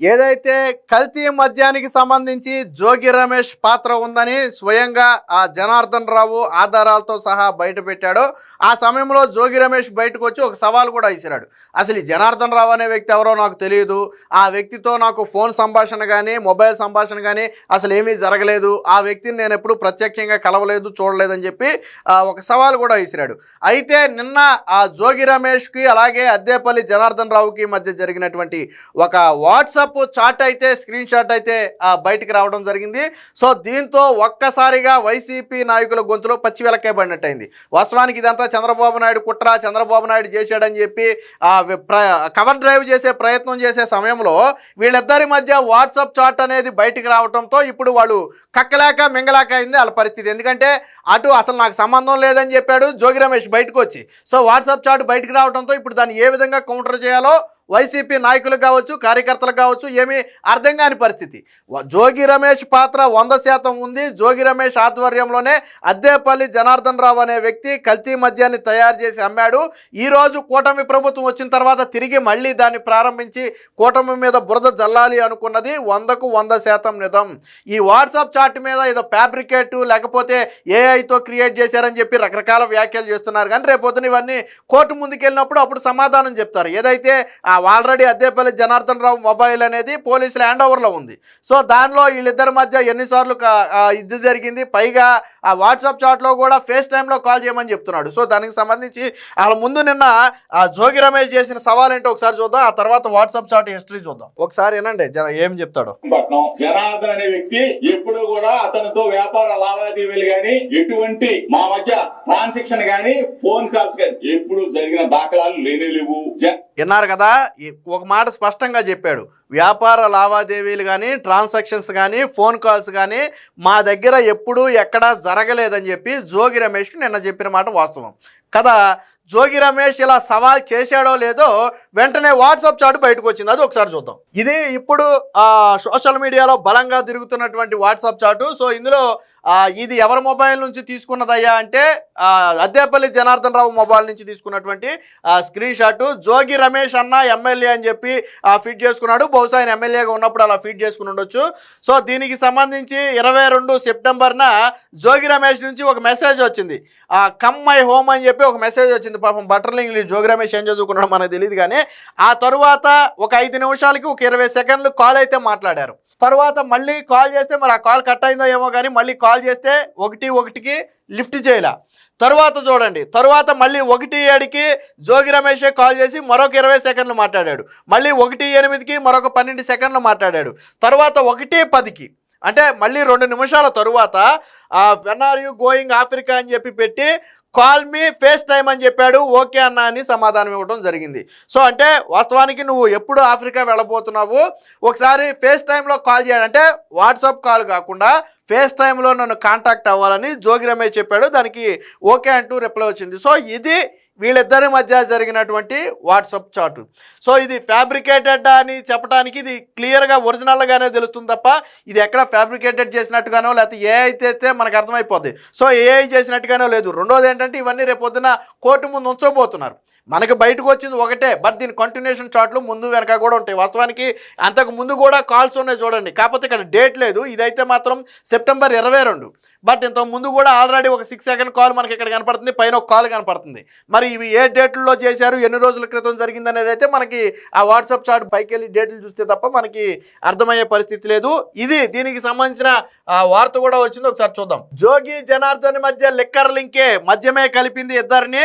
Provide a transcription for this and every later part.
ఏదైతే కల్తీ మద్యానికి సంబంధించి జోగి రమేష్ పాత్ర ఉందని స్వయంగా ఆ జనార్దన్ రావు ఆధారాలతో సహా బయట పెట్టాడో. ఆ సమయంలో జోగి రమేష్ బయటకు వచ్చి ఒక సవాల్ కూడా ఇసిరాడు అసలు ఈ జనార్దన్ రావు అనే వ్యక్తి ఎవరో నాకు తెలియదు. ఆ వ్యక్తితో నాకు ఫోన్ సంభాషణ కానీ మొబైల్ సంభాషణ కానీ అసలు ఏమీ జరగలేదు. ఆ వ్యక్తిని నేను ఎప్పుడు ప్రత్యక్షంగా కలవలేదు చూడలేదని చెప్పి ఒక సవాల్ కూడా ఇసిరాడు అయితే నిన్న ఆ జోగి రమేష్కి అలాగే అద్దేపల్లి జనార్దన్ రావుకి మధ్య జరిగినటువంటి ఒక వాట్సాప్ చాట్ అయితే స్క్రీన్ షాట్ అయితే బయటికి రావడం జరిగింది. సో దీంతో ఒక్కసారిగా వైసీపీ నాయకుల గొంతులో పచ్చి వెలక్కేబడినట్టయింది వాస్తవానికి ఇదంతా చంద్రబాబు నాయుడు కుట్ర చంద్రబాబు నాయుడు చేశాడని చెప్పి ప్ర కవర్ డ్రైవ్ చేసే ప్రయత్నం చేసే సమయంలో వీళ్ళిద్దరి మధ్య వాట్సాప్ చాట్ అనేది బయటికి రావడంతో ఇప్పుడు వాళ్ళు కక్కలేక మింగలేక అయింది వాళ్ళ పరిస్థితి. ఎందుకంటే అటు అసలు నాకు సంబంధం లేదని చెప్పాడు జోగి రమేష్ బయటకు వచ్చి సో వాట్సాప్ చాట్ బయటికి రావడంతో ఇప్పుడు దాన్ని ఏ విధంగా కౌంటర్ చేయాలో వైసీపీ నాయకులు కావచ్చు కార్యకర్తలు కావచ్చు ఏమీ అర్థం కాని పరిస్థితి. జోగి రమేష్ పాత్ర వంద శాతం ఉంది. జోగి రమేష్ ఆధ్వర్యంలోనే అద్దేపల్లి జనార్దన్ రావు అనే వ్యక్తి కల్తీ మద్యాన్ని తయారు చేసి అమ్మాడు. ఈరోజు కూటమి ప్రభుత్వం వచ్చిన తర్వాత తిరిగి మళ్ళీ దాన్ని ప్రారంభించి కూటమి మీద బురద జల్లాలి అనుకున్నది వందకు వంద శాతం నిజం. ఈ వాట్సాప్ చాట్ మీద ఏదో ఫ్యాబ్రికేట్ లేకపోతే ఏఐతో క్రియేట్ చేశారని చెప్పి రకరకాల వ్యాఖ్యలు చేస్తున్నారు. కానీ రేపొద్దున ఇవన్నీ కోర్టు ముందుకు వెళ్ళినప్పుడు అప్పుడు సమాధానం చెప్తారు. ఏదైతే ఆ ఆల్రెడీ అద్దేపల్లి జనార్దన్ రావు మొబైల్ అనేది పోలీసుల హ్యాండ్ ఓవర్లో ఉంది. సో దానిలో వీళ్ళిద్దరి మధ్య ఎన్నిసార్లు ఇది జరిగింది. పైగా ఆ వాట్సాప్ చాట్లో కూడా ఫేస్ టైంలో కాల్ చేయమని చెప్తున్నాడు. సో దానికి సంబంధించి వాళ్ళ ముందు నిన్న ఆ జోగి రమేష్ చేసిన సవాల్ ఏంటో ఒకసారి చూద్దాం. ఆ తర్వాత వాట్సాప్ చాట్ హిస్టరీ చూద్దాం. ఒకసారి వినండి. జర ఏం చెప్తాడో. జనార్దన్ అనే వ్యక్తి ఎప్పుడు కూడా అతనితో వ్యాపార లావాదేవీలు గాని ఎటువంటి మా మధ్య ట్రాన్సాక్షన్ గాని ఫోన్ కాల్స్ గాని ఎప్పుడు జరిగిన దాఖలాలు లేనే లేవు. విన్నారు కదా? ఒక మాట స్పష్టంగా చెప్పాడు. వ్యాపార లావాదేవీలు కానీ ట్రాన్సాక్షన్స్ కానీ ఫోన్ కాల్స్ కానీ మా దగ్గర ఎప్పుడూ ఎక్కడా జరగలేదని చెప్పి జోగి రమేష్ నిన్న చెప్పిన మాట వాస్తవం. కదా? జోగి రమేష్ ఇలా సవాల్ చేశాడో లేదో వెంటనే వాట్సాప్ చాట్ బయటకు వచ్చింది. అది ఒకసారి చూద్దాం. ఇది ఇప్పుడు ఆ, సోషల్ మీడియాలో బలంగా తిరుగుతున్నటువంటి వాట్సాప్ చాటు. సో ఇందులో ఇది ఎవరి మొబైల్ నుంచి తీసుకున్నదయ్యా అంటే అద్దేపల్లి జనార్దన్ రావు మొబైల్ నుంచి తీసుకున్నటువంటి ఆ, స్క్రీన్ షాట్. జోగి రమేష్ అన్న ఎమ్మెల్యే అని చెప్పి ఆ, ఫీడ్ చేసుకున్నాడు. బహుశా ఆయన ఎమ్మెల్యేగా ఉన్నప్పుడు అలా ఫీడ్ చేసుకుని ఉండొచ్చు. సో దీనికి సంబంధించి ఇరవై రెండు సెప్టెంబర్న జోగి రమేష్ నుంచి ఒక మెసేజ్ వచ్చింది. ఆ, కమ్ మై హోమ్ అని చెప్పి ఒక మెసేజ్ వచ్చింది. పాపం బట్టర్లింగ్ జోగి రమేష్ ఏం చదువుకున్నాడో మనకు తెలియదు కానీ ఆ తరువాత ఒక ఐదు నిమిషాలకి ఒక ఇరవై సెకండ్లు కాల్ అయితే మాట్లాడారు. తర్వాత మళ్ళీ కాల్ చేస్తే మరి ఆ కాల్ కట్ అయిందో ఏమో కానీ మళ్ళీ కాల్ చేస్తే ఒకటి ఒకటికి లిఫ్ట్ చేయలే. తరువాత చూడండి తరువాత మళ్ళీ ఒకటి ఏడుకి జోగి రమేషే కాల్ చేసి మరొక ఇరవై సెకండ్లు మాట్లాడాడు. మళ్ళీ ఒకటి ఎనిమిదికి మరొక పన్నెండు సెకండ్లు మాట్లాడాడు. తర్వాత ఒకటి పదికి అంటే మళ్ళీ రెండు నిమిషాల తరువాత when are you going Africa అని చెప్పి పెట్టి కాల్ మీ ఫేస్ టైం అని చెప్పాడు ఓకే అన్నా అని సమాధానం ఇవ్వడం జరిగింది. సో అంటే వాస్తవానికి నువ్వు ఎప్పుడు ఆఫ్రికా వెళ్ళబోతున్నావు? ఒకసారి ఫేస్ టైంలో కాల్ చేయాలంటే వాట్సాప్ కాల్ కాకుండా ఫేస్ టైంలో నన్ను కాంటాక్ట్ అవ్వాలని జోగి రమేష్ చెప్పాడు. దానికి ఓకే అంటూ రిప్లై వచ్చింది. సో ఇది వీళ్ళిద్దరి మధ్య జరిగినటువంటి వాట్సప్ చాటు. సో ఇది ఫ్యాబ్రికేటెడ్ అని చెప్పడానికి ఇది క్లియర్గా ఒరిజినల్గానే తెలుస్తుంది తప్ప ఇది ఎక్కడ ఫ్యాబ్రికేటెడ్ చేసినట్టుగానో లేకపోతే ఏ అయితే మనకు అర్థమైపోద్ది. సో ఏఐ చేసినట్టుగానో లేదు. రెండోది ఏంటంటే ఇవన్నీ రేపొద్దున కోర్టు ముందు ఉంచబోతున్నారు. మనకి బయటకు వచ్చింది ఒకటే బట్ దీని కంటిన్యూషన్ చాట్లు ముందు వెనక కూడా ఉంటాయి. వాస్తవానికి అంతకు ముందు కూడా కాల్స్ ఉన్నాయి చూడండి. కాకపోతే ఇక్కడ డేట్ లేదు. ఇదైతే మాత్రం సెప్టెంబర్ ఇరవై రెండు. బట్ ఇంతకు ముందు కూడా ఆల్రెడీ ఒక సిక్స్ సెకండ్ కాల్ మనకి ఇక్కడ కనపడుతుంది. పైన ఒక కాల్ కనపడుతుంది. మరి ఇవి ఏ డేట్లలో చేశారు? ఎన్ని రోజుల క్రితం జరిగింది అనేది అయితే మనకి ఆ వాట్సాప్ చాట్ పైకి వెళ్ళి డేట్లు చూస్తే తప్ప మనకి అర్థమయ్యే పరిస్థితి లేదు. ఇది దీనికి సంబంధించిన వార్త కూడా వచ్చింది. ఒకసారి చూద్దాం. జోగి జనార్దన్ మధ్య లిక్కర్ లింకే మద్యమే కలిపింది ఇద్దరిని.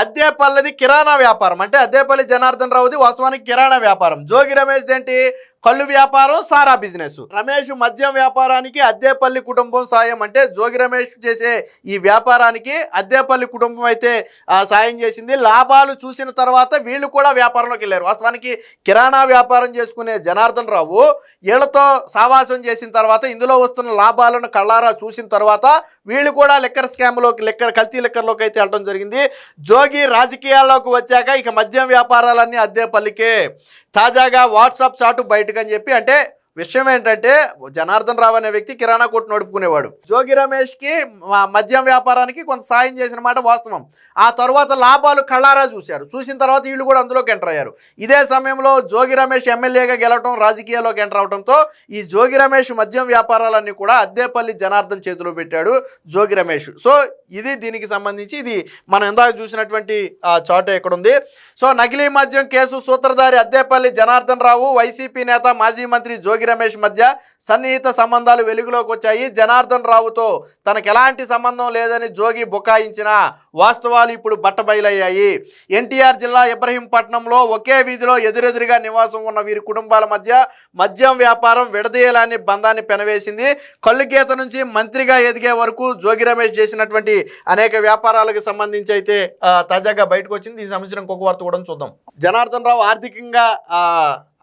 అద్దేపల్లిది కిరాణా వ్యాపారం. అంటే అద్దేపల్లి జనార్దన్ రావుది వాస్తవానికి కిరాణా వ్యాపారం. జోగి రమేష్ ఏంటి కళ్ళు వ్యాపారం సారా బిజినెస్. రమేష్ మద్యం వ్యాపారానికి అద్దేపల్లి కుటుంబం సాయం అంటే జోగి రమేష్ చేసే ఈ వ్యాపారానికి అద్దేపల్లి కుటుంబం అయితే సాయం చేసింది. లాభాలు చూసిన తర్వాత వీళ్ళు కూడా వ్యాపారంలోకి వెళ్ళారు. వాస్తవానికి కిరాణా వ్యాపారం చేసుకునే జనార్దన్ రావు వీళ్ళతో సావాసం చేసిన తర్వాత ఇందులో వస్తున్న లాభాలను కళ్ళారా చూసిన తర్వాత వీళ్ళు కూడా లెక్కర్ స్కామ్లోకి లెక్కర్ కల్తీ లెక్కర్లోకి అయితే వెళ్ళడం జరిగింది. జో యోగి రాజకీయాల్లోకి వచ్చాక ఇక మద్యం వ్యాపారాలన్నీ అద్దె పలికే తాజాగా వాట్సాప్ షాటు బయటకు అని చెప్పి అంటే విషయం ఏంటంటే జనార్దన్ రావు అనే వ్యక్తి కిరాణా కొట్టు నడుపుకునేవాడు. జోగి రమేష్కి కి మద్యం వ్యాపారానికి కొంత సాయం చేసిన మాట వాస్తవం. ఆ తర్వాత లాభాలు కళ్ళారా చూశారు. చూసిన తర్వాత వీళ్ళు కూడా అందులోకి ఎంటర్ అయ్యారు. ఇదే సమయంలో జోగి రమేష్ ఎమ్మెల్యేగా గెలవటం రాజకీయాల్లోకి ఎంటర్ అవడంతో ఈ జోగి రమేష్ మద్యం వ్యాపారాలన్నీ కూడా అద్దేపల్లి జనార్దన్ చేతిలో పెట్టాడు జోగి రమేష్. సో ఇది దీనికి సంబంధించి ఇది మనం ఇందాక చూసినటువంటి చాటే ఇక్కడ ఉంది. సో నకిలీ మద్యం కేసు సూత్రధారి అద్దేపల్లి జనార్దన్ రావు వైసీపీ నేత మాజీ మంత్రి జోగి రమేష్ మధ్య సన్నిహిత సంబంధాలు వెలుగులోకి వచ్చాయి. జనార్దన్ రావుతో తనకు ఎలాంటి సంబంధం లేదని జోగి బుకాయించిన వాస్తవాలు ఇప్పుడు బట్టబయలయ్యాయి. ఎన్టీఆర్ జిల్లా ఇబ్రహీంపట్నంలో ఒకే వీధిలో ఎదురెదురుగా నివాసం ఉన్న వీరి కుటుంబాల మధ్య మద్యం వ్యాపారం విడదీయలాని బంధాన్ని పెనవేసింది. కళ్ళుగీత నుంచి మంత్రిగా ఎదిగే వరకు జోగి రమేష్ చేసినటువంటి అనేక వ్యాపారాలకు సంబంధించి అయితే తాజాగా బయటకు వచ్చింది. దీనికి సంబంధించిన ఇంకొక వార్త కూడా చూద్దాం. జనార్దన్ రావు ఆర్థికంగా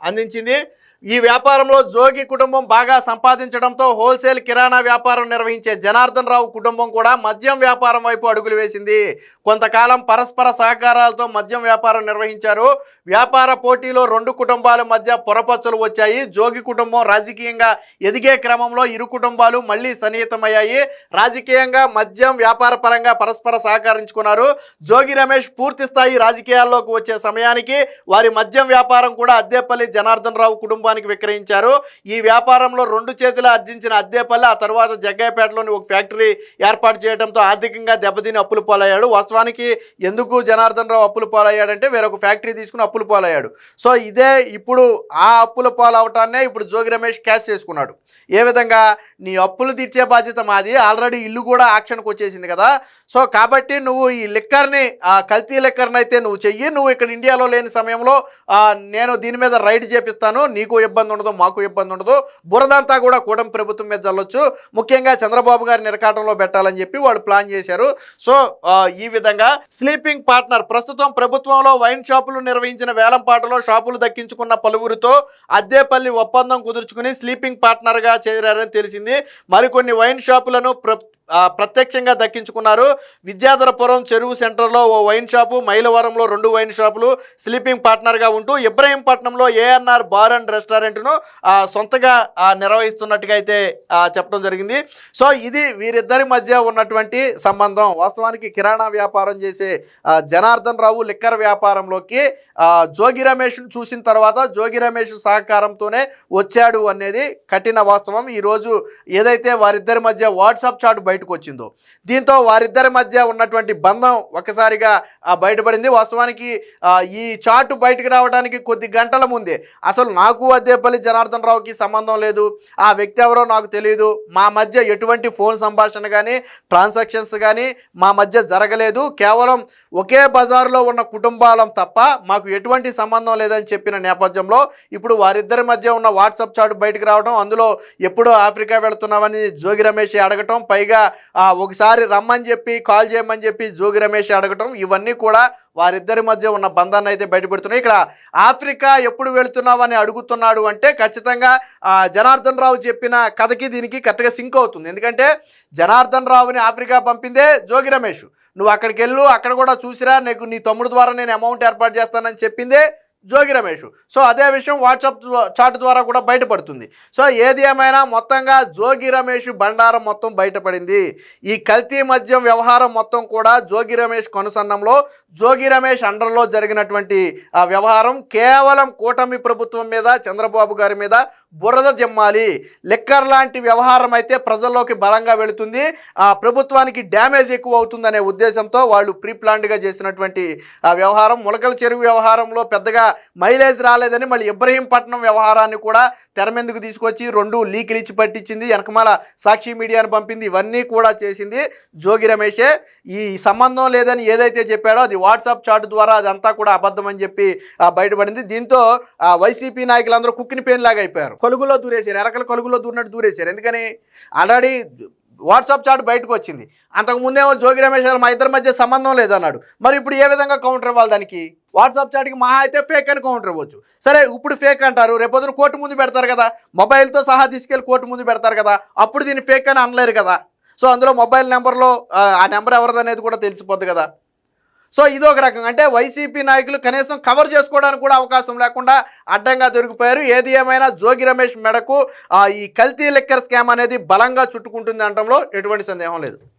అందించింది. ఈ వ్యాపారంలో జోగి కుటుంబం బాగా సంపాదించడంతో హోల్సేల్ కిరాణా వ్యాపారం నిర్వహించే జనార్దన్ రావు కుటుంబం కూడా మద్యం వ్యాపారం వైపు అడుగులు వేసింది. కొంతకాలం పరస్పర సహకారాలతో మద్యం వ్యాపారం నిర్వహించారు. వ్యాపార పోటీలో రెండు కుటుంబాల మధ్య పొరపచ్చలు వచ్చాయి. జోగి కుటుంబం రాజకీయంగా ఎదిగే క్రమంలో ఇరు కుటుంబాలు మళ్ళీ సన్నిహితమయ్యాయి. రాజకీయంగా మద్యం వ్యాపార పరంగా పరస్పర సహకరించుకున్నారు. జోగి రమేష్ పూర్తి స్థాయి రాజకీయాల్లోకి వచ్చే సమయానికి వారి మద్యం వ్యాపారం కూడా అద్దేపల్లి జనార్దన్ రావు కుటుంబానికి విక్రయించారు. ఈ వ్యాపారంలో రెండు చేతుల ఆర్జించిన అద్దేపల్లి ఆ తర్వాత జగ్గాయపేటలోని ఒక ఫ్యాక్టరీ ఏర్పాటు చేయడంతో ఆర్థికంగా దెబ్బతిని అప్పులు పాలయ్యాడు. వాస్తవానికి ఎందుకు జనార్దన్ రావు అప్పులు పాలయ్యాడంటే వేరొక ఫ్యాక్టరీ తీసుకుని అప్పులు పాలయ్యాడు. సో ఇదే ఇప్పుడు ఆ అప్పుల పాలవటాన్నే ఇప్పుడు జోగి రమేష్ క్యాష్ చేసుకున్నాడు. ఏ విధంగా? నీ అప్పులు తీర్చే బాధ్యత మాది. ఆల్రెడీ ఇల్లు కూడా ఆక్షన్కి వచ్చేసింది కదా. సో కాబట్టి నువ్వు ఈ లిక్కర్ని ఆ కల్తీ లిక్కర్ని అయితే నువ్వు చెయ్యి. నువ్వు ఇక్కడ ఇండియాలో లేని సమయంలో నేను దీని మీద రైడ్ చేపిస్తాను. నీకు ఇబ్బంది ఉండదు మాకు ఇబ్బంది ఉండదు బురదంతా కూడా కూటమి ప్రభుత్వం మీద చల్లొచ్చు ముఖ్యంగా చంద్రబాబు గారి నిరకాటంలో పెట్టాలని చెప్పి వాళ్ళు ప్లాన్ చేశారు. సో ఈ విధంగా స్లీపింగ్ పార్ట్నర్ ప్రస్తుతం ప్రభుత్వంలో వైన్ షాపులు నిర్వహించిన వేలంపాటలో షాపులు దక్కించుకున్న పలువురితో అద్దేపల్లి ఒప్పందం కుదుర్చుకుని స్లీపింగ్ పార్ట్నర్గా చేరారని తెలిసింది. మరికొన్ని వైన్ షాపులను ప్రత్యక్షంగా దక్కించుకున్నారు. విద్యాధరపురం చెరువు సెంటర్లో ఓ వైన్ షాపు మైలవరంలో రెండు వైన్ షాపులు స్లీపింగ్ పార్ట్నర్గా ఉంటూ ఇబ్రహీంపట్నంలో ఏఎన్ఆర్ బార్ అండ్ రెస్టారెంట్ను సొంతగా నిర్వహిస్తున్నట్టుగా అయితే చెప్పడం జరిగింది. సో ఇది వీరిద్దరి మధ్య ఉన్నటువంటి సంబంధం. వాస్తవానికి కిరాణా వ్యాపారం చేసే జనార్దన్ రావు లిక్కర్ వ్యాపారంలోకి జోగి రమేష్ను చూసిన తర్వాత జోగి రమేష్ సహకారంతోనే వచ్చాడు అనేది కఠిన వాస్తవం. ఈరోజు ఏదైతే వారిద్దరి మధ్య వాట్సాప్ చాట్ బయటకు వచ్చిందో దీంతో వారిద్దరి మధ్య ఉన్నటువంటి బంధం ఒకసారిగా బయటపడింది. వాస్తవానికి ఈ చాటు బయటకు రావడానికి కొద్ది గంటల ముందే. అసలు నాకు అద్దేపల్లి జనార్దన్ రావుకి సంబంధం లేదు. ఆ వ్యక్తి ఎవరో నాకు తెలియదు మా మధ్య ఎటువంటి ఫోన్ సంభాషణ కానీ ట్రాన్సాక్షన్స్ కానీ మా మధ్య జరగలేదు. కేవలం ఒకే బజారులో ఉన్న కుటుంబాలం తప్ప మాకు ఎటువంటి సంబంధం లేదని చెప్పిన నేపథ్యంలో ఇప్పుడు వారిద్దరి మధ్య ఉన్న వాట్సాప్ చాట్ బయటకు రావడం అందులో ఎప్పుడో ఆఫ్రికా వెళుతున్నామని జోగి రమేష్ అడగటం పైగా ఒకసారి రమ్మని చెప్పి కాల్ చేయమని చెప్పి జోగి రమేష్ అడగటం ఇవన్నీ కూడా వారిద్దరి మధ్య ఉన్న బంధాన్ని అయితే బయటపెడుతున్నాయి. ఇక్కడ ఆఫ్రికా ఎప్పుడు వెళుతున్నావని అడుగుతున్నాడు అంటే ఖచ్చితంగా జనార్దన్ రావు చెప్పిన కథకి దీనికి కరెక్ట్గా సింక్ అవుతుంది. ఎందుకంటే జనార్దన్ రావుని ఆఫ్రికా పంపిందే జోగి రమేష్. నువ్వు అక్కడికి వెళ్ళు అక్కడ కూడా చూసిరా నీకు నీ తమ్ముడు ద్వారా నేను అమౌంట్ ఏర్పాటు చేస్తానని చెప్పిందే జోగి రమేష్. సో అదే విషయం వాట్సాప్ చాట్ ద్వారా కూడా బయటపడుతుంది. సో ఏది ఏమైనా మొత్తంగా జోగి రమేష్ బండారం మొత్తం బయటపడింది. ఈ కల్తీ మద్యం వ్యవహారం మొత్తం కూడా జోగి రమేష్ కొనసన్నంలో జోగి రమేష్ అండర్లో జరిగినటువంటి ఆ వ్యవహారం కేవలం కూటమి ప్రభుత్వం మీద చంద్రబాబు గారి మీద బురద జమ్మాలి. లిక్కర్ లాంటి వ్యవహారం అయితే ప్రజల్లోకి బలంగా వెళుతుంది. ఆ ప్రభుత్వానికి డ్యామేజ్ ఎక్కువ అవుతుందనే ఉద్దేశంతో వాళ్ళు ప్రీప్లాన్డ్గా చేసినటువంటి ఆ వ్యవహారం ములకల చెరువు వ్యవహారంలో పెద్దగా మైలేజ్ రాలేదని మళ్ళీ ఇబ్రహీంపట్నం వ్యవహారాన్ని కూడా తెర మీదకు తీసుకొచ్చి రెండు లీకులు ఇచ్చి పట్టించింది వెనకమాల సాక్షి మీడియాను పంపింది ఇవన్నీ కూడా చేసింది జోగి రమేషే. ఈ సంబంధం లేదని ఏదైతే చెప్పాడో అది వాట్సాప్ చాట్ ద్వారా అదంతా కూడా అబద్ధం అని చెప్పి బయటపడింది. దీంతో వైసీపీ నాయకులందరూ కుక్కిని పేన్ లాగా అయిపోయారు. కొలుగులో దూరేశారు ఎరకల కొలుగులో దూరినట్టు దూరేశారు. ఎందుకని? ఆల్రెడీ వాట్సాప్ చాట్ బయటకు వచ్చింది. అంతకు ముందేమో జోగి రమేష్ గారు మా ఇద్దరి మధ్య సంబంధం లేదన్నాడు. మరి ఇప్పుడు ఏ విధంగా కౌంటర్ ఇవ్వాలి దానికి? వాట్సాప్ చాట్కి మహా అయితే ఫేక్ అని కౌంటర్ ఇవ్వచ్చు. సరే ఇప్పుడు ఫేక్ అంటారు. రేపొద్దున కోర్టు ముందు పెడతారు కదా. మొబైల్తో సహా తీసుకెళ్ళి కోర్టు ముందు పెడతారు కదా. అప్పుడు దీన్ని ఫేక్ అని అనలేరు కదా. సో అందులో మొబైల్ నెంబర్లో ఆ, ఆ నెంబర్ ఎవరిదనేది కూడా తెలిసిపోద్ది కదా. సో ఇదొక రకం అంటే వైసీపీ నాయకులు కనీసం కవర్ చేసుకోవడానికి కూడా అవకాశం లేకుండా అడ్డంగా దొరికిపోయారు. ఏది ఏమైనా జోగి రమేష్ మెడకు ఈ కల్తీ లెక్కర్ స్కామ్ అనేది బలంగా చుట్టుకుంటుంది అనడంలో ఎటువంటి సందేహం లేదు.